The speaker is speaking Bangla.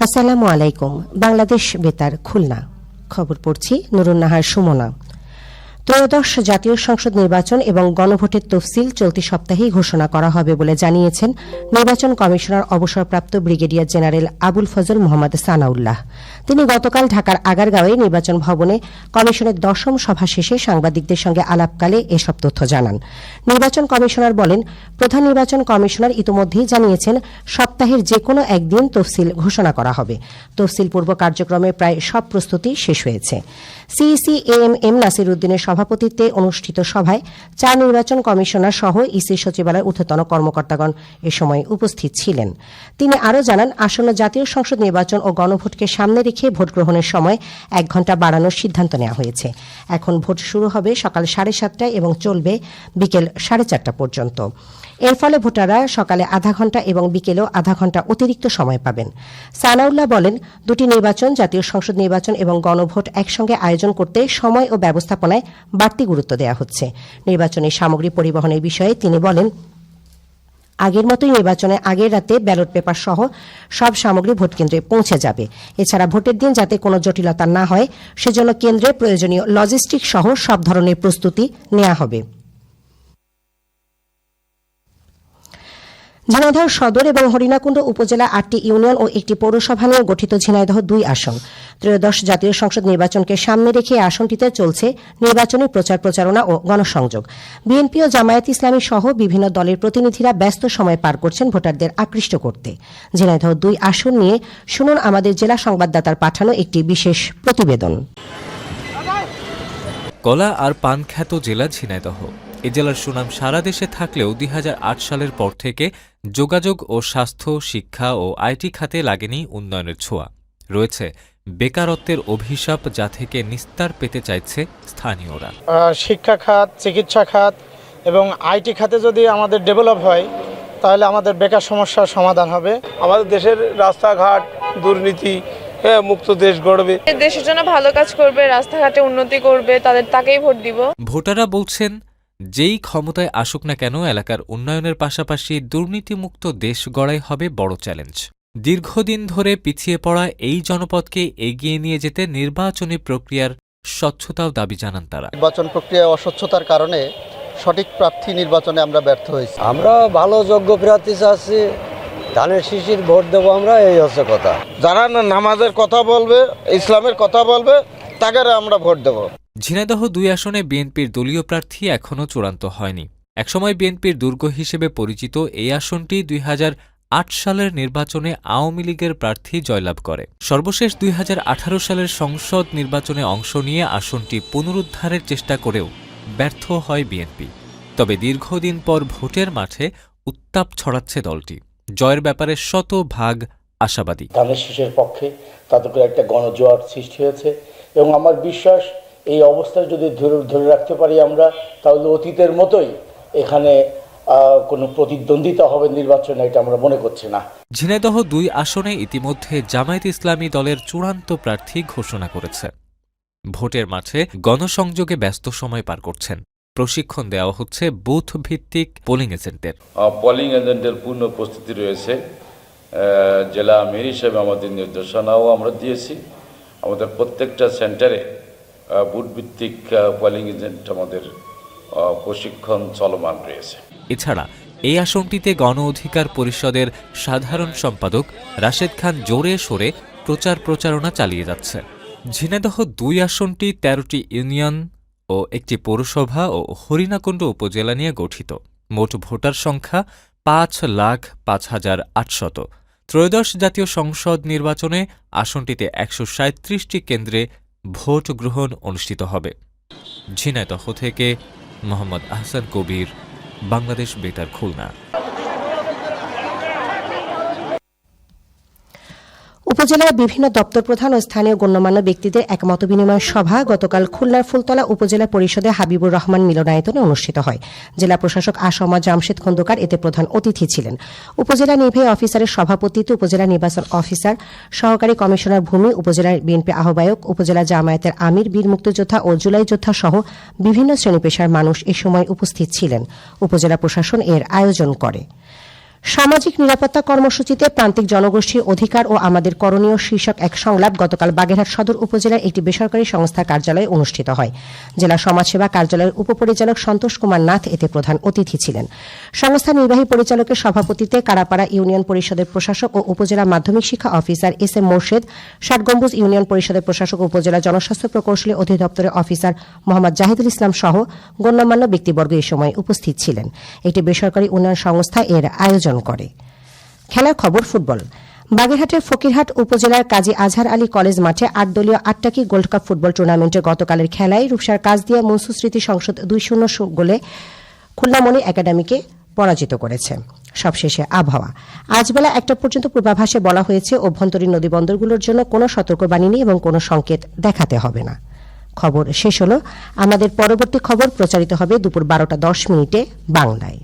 আসসালামু আলাইকুম বাংলাদেশ বেতার খুলনা। খবর পড়ছি নুরুন্নাহার সুমনা। ত্রয়োদশ জাতীয় সংসদ নির্বাচন এবং গণভোটের তফসিল চলতি সপ্তাহেই ঘোষণা করা হবে বলে জানিয়েছেন নির্বাচন কমিশনার অবসরপ্রাপ্ত ব্রিগেডিয়ার জেনারেল আবুল ফজল মোহাম্মদ সানাউল্লাহ। তিনি গতকাল ঢাকার আগারগাঁওয়ে নির্বাচন ভবনে কমিশনের দশম সভা শেষে সাংবাদিকদের সঙ্গে আলাপকালে এসব তথ্য জানান। নির্বাচন কমিশনার বলেন, প্রধান নির্বাচন কমিশনার ইতোমধ্যেই জানিয়েছেন, সপ্তাহের যে কোনো একদিন তফসিল ঘোষণা করা হবে। তফসিল পূর্ব কার্যক্রমে প্রায় সব প্রস্তুতি শেষ হয়েছে। সিইসি এম এম নাসির উদ্দিনের সভাপতিত্বে অনুষ্ঠিত সভায় চার নির্বাচন কমিশনার সহ ইসি সচিবালয়ের ঊর্ধ্বতন কর্মকর্তাগণ এ সময় উপস্থিত ছিলেন। তিনি আরও জানান, আসন্ন জাতীয় সংসদ নির্বাচন ও গণভোটকে সামনে রেখে ভোট গ্রহণের সময় এক ঘণ্টা বাড়ানোর সিদ্ধান্ত নেওয়া হয়েছে। এখন ভোট শুরু হবে সকাল সাড়ে সাতটায় এবং চলবে বিকেল সাড়ে চারটা পর্যন্ত। এর ফলে ভোটাররা সকালে আধা ঘণ্টা এবং বিকেলেও আধা ঘণ্টা অতিরিক্ত সময় পাবেন। সানাউল্লাহ বলেন, দুটি নির্বাচন, জাতীয় সংসদ নির্বাচন এবং গণভোট একসঙ্গে আয়োজন করতে সময় ও ব্যবস্থাপনায় বাড়তি গুরুত্ব দেওয়া হচ্ছে। নির্বাচনী সামগ্রী পরিবহনের বিষয়ে তিনি বলেন, আগের মতোই নির্বাচনে আগের রাতে ব্যালট পেপার সহ সব সামগ্রী ভোট কেন্দ্রে পৌঁছে যাবে। এছাড়া ভোটের দিন যাতে কোনো জটিলতা না হয়, সেজন্য কেন্দ্রে প্রয়োজনীয় লজিস্টিক সহ সব ধরনের প্রস্তুতি নেওয়া হবে। ঝিনাইদহ সদর এবং হরিণাকুণ্ড উপজেলা আটটি ইউনিয়ন ও একটি পৌরসভা নিয়ে গঠিত ঝিনাইদহ দুই আসন। ত্রয়োদশ জাতীয় সংসদ নির্বাচনকে সামনে রেখে আসনটিতে চলছে নির্বাচনী প্রচার প্রচারণা ও গণসংযোগ। বিএনপি ও জামায়াত ইসলামী সহ বিভিন্ন দলের প্রতিনিধিরা ব্যস্ত সময় পার করছেন ভোটারদের আকৃষ্ট করতে। ঝিনাইদহ দুই আসন নিয়ে শুনুন আমাদের জেলা সংবাদদাতার পাঠানো একটি বিশেষ প্রতিবেদন। কলা আর পান খ্যাত জেলা ঝিনাইদহ। এ জেলার সুনাম সারা দেশে থাকলেও দুই হাজার আট সালের পর থেকে যোগাযোগ ও স্বাস্থ্য শিক্ষা ও আইটি খাতে লাগেনি উন্নয়নের ছোঁয়া। রয়েছে বেকারত্বের অভিশাপ যা থেকে নিস্তার পেতে চাইছে স্থানীয়রা। শিক্ষা খাত চিকিৎসা খাত এবং আইটি খাতে যদি আমাদের ডেভেলপ হয় তাহলে আমাদের বেকার সমস্যার সমাধান হবে। আমাদের দেশের রাস্তাঘাট দুর্নীতি হ্যাঁ মুক্ত দেশ গড়বে। দেশের জন্য ভালো কাজ করবে রাস্তাঘাটে উন্নতি করবে তাদের তাকেই ভোট দিব। ভোটাররা বলছেন যেই ক্ষমতায় আসুক না কেন এলাকার উন্নয়নের পাশাপাশি দুর্নীতিমুক্ত দেশ গড়াই হবে বড় চ্যালেঞ্জ। দীর্ঘদিন ধরে পিছিয়ে পড়া এই জনপদকে এগিয়ে নিয়ে যেতে নির্বাচনী প্রক্রিয়ার স্বচ্ছতাও দাবি জানান তারা। নির্বাচন প্রক্রিয়া অস্বচ্ছতার কারণে সঠিক প্রার্থী নির্বাচনে আমরা ব্যর্থ হয়েছি। আমরা ভালো যোগ্য প্রার্থী চাচ্ছি ধানের শিশির ভোট দেবো আমরা এই হচ্ছে কথা। যারা না নামাজের কথা বলবে ইসলামের কথা বলবে তাকে আমরা ভোট দেবো। ঝিনাইদহ দুই আসনে বিএনপির দলীয় প্রার্থী এখনও চূড়ান্ত হয়নি। একসময় বিএনপির দুর্গ হিসেবে পরিচিত এই আসনটি দুই সালের নির্বাচনে আওয়ামী লীগের প্রার্থী জয়লাভ করে। সর্বশেষ দুই সালের সংসদ নির্বাচনে অংশ নিয়ে আসনটি পুনরুদ্ধারের চেষ্টা করেও ব্যর্থ হয় বিএনপি। তবে দীর্ঘদিন পর ভোটের মাঠে উত্তাপ ছড়াচ্ছে দলটি। জয়ের ব্যাপারে শত ভাগ আশাবাদী। ধানের শীষের পক্ষে তাতে করে একটা গণজোয়ার সৃষ্টি হয়েছে এবং আমার বিশ্বাস এই অবস্থায় যদি ধরে ধরে রাখতে পারি আমরা তাহলে অতীতের মতোই এখানে কোনো প্রতিদ্বন্দ্বিতা হবে নির্বাচনে এটা আমরা মনে করছি না। ঝিনাইদহ দুই আসনে ইতিমধ্যে জামায়াত ইসলামী দলের চূড়ান্ত প্রার্থী ঘোষণা করেছে। ভোটের মাঠে গণসংযোগে ব্যস্ত সময় পার করছেন। প্রশিক্ষণ দেওয়া হচ্ছে বুথ ভিত্তিক পোলিং এজেন্টের পলিং এজেন্টের পূর্ণ প্রস্তুতি রয়েছে। জেলা আমির হিসেবে আমাদের নির্দেশনাও আমরা দিয়েছি। আমাদের প্রত্যেকটা সেন্টারে বুথ ভিত্তিক এজেন্ট আমাদের প্রশিক্ষণ চলমান রয়েছে। এছাড়া এই আসনটিতে গণ অধিকার পরিষদের সাধারণ সম্পাদক রাশেদ খান জোরে সোরে প্রচার প্রচারণা চালিয়ে যাচ্ছে। ঝিনাইদহ দুই আসনটি তেরোটি ইউনিয়ন ও একটি পৌরসভা ও হরিণাকুণ্ড উপজেলা নিয়ে গঠিত। মোট ভোটার সংখ্যা পাঁচ লাখ পাঁচ হাজার আটশত। ত্রয়োদশ জাতীয় সংসদ নির্বাচনে আসনটিতে একশো সাঁত্রিশটি কেন্দ্রে ভোট গ্রহণ অনুষ্ঠিত হবে। ঝিনাইদহ থেকে মোহাম্মদ আহসান কবির বাংলাদেশ বেতার খুলনা। উপজেলার বিভিন্ন দপ্তর প্রধান ও স্থানীয় গণ্যমান্য ব্যক্তিদের এক মত বিনিময় সভা গতকাল খুলনার ফুলতলা উপজেলা পরিষদে হাবিবুর রহমান মিলনায়তনে অনুষ্ঠিত হয়। জেলা প্রশাসক আসমা জামশেদ খন্দকার এতে প্রধান অতিথি ছিলেন। উপজেলা নির্বাহী অফিসারের সভাপতিত্বে উপজেলা নির্বাচন অফিসার, সহকারী কমিশনার ভূমি উপজেলার বিএনপি আহ্বায়ক, উপজেলা জামায়াতের আমির, বীর মুক্তিযোদ্ধা ও জুলাই যোদ্ধা সহ বিভিন্ন শ্রেণি পেশার মানুষ এ সময় উপস্থিত ছিলেন। উপজেলা প্রশাসন এর আয়োজন করে। সামাজিক নিরাপত্তা কর্মসূচিতে প্রান্তিক জনগোষ্ঠীর অধিকার ও আমাদের করণীয় শীর্ষক এক সংলাপ গতকাল বাগেরহাট সদর উপজেলার একটি বেসরকারি সংস্থার কার্যালয়ে অনুষ্ঠিত হয়। জেলা সমাজসেবা কার্যালয়ের উপপরিচালক সন্তোষ কুমার নাথ এতে প্রধান অতিথি ছিলেন। সংস্থার নির্বাহী পরিচালকের সভাপতিত্বে কারাপাড়া ইউনিয়ন পরিষদের প্রশাসক ও উপজেলা মাধ্যমিক শিক্ষা officer S M Morshed Shatgambuj union পরিষদের প্রশাসক উপজেলা জনস্বাস্থ্য প্রকৌশলী অধিদপ্তরের অফিসার মোহাম্মদ জাহিদুল ইসলাম সহ গণ্যমান্য ব্যক্তিবর্গ এ সময় উপস্থিত ছিলেন। একটি বেসরকারি উন্নয়ন সংস্থা এর আয়োজন করে। খেলার খবর ফুটবল। বাগেরহাটের ফকিরহাট উপজেলার কাজী আজহার আলী কলেজ মাঠে আট দলীয় আটটাকি গোল্ড কাপ ফুটবল টুর্নামেন্টের গতকালের খেলায় রূপসার কাজদিয়া মনসু স্মৃতি সংসদ দুই শূন্য গোলে খুলনামণি একাডেমিকে পরাজিত করেছে। সবশেষে আবহাওয়া। আজ বেলা একটা পর্যন্ত পূর্বাভাসে বলা হয়েছে, অভ্যন্তরীণ নদীবন্দরগুলোর জন্য কোনো সতর্কবাণী নেই এবং কোনো সংকেত দেখাতে হবে না। খবর শেষ হল। আমাদের পরবর্তী খবর প্রচারিত হবে দুপুর বারোটা দশ মিনিটে বাংলায়।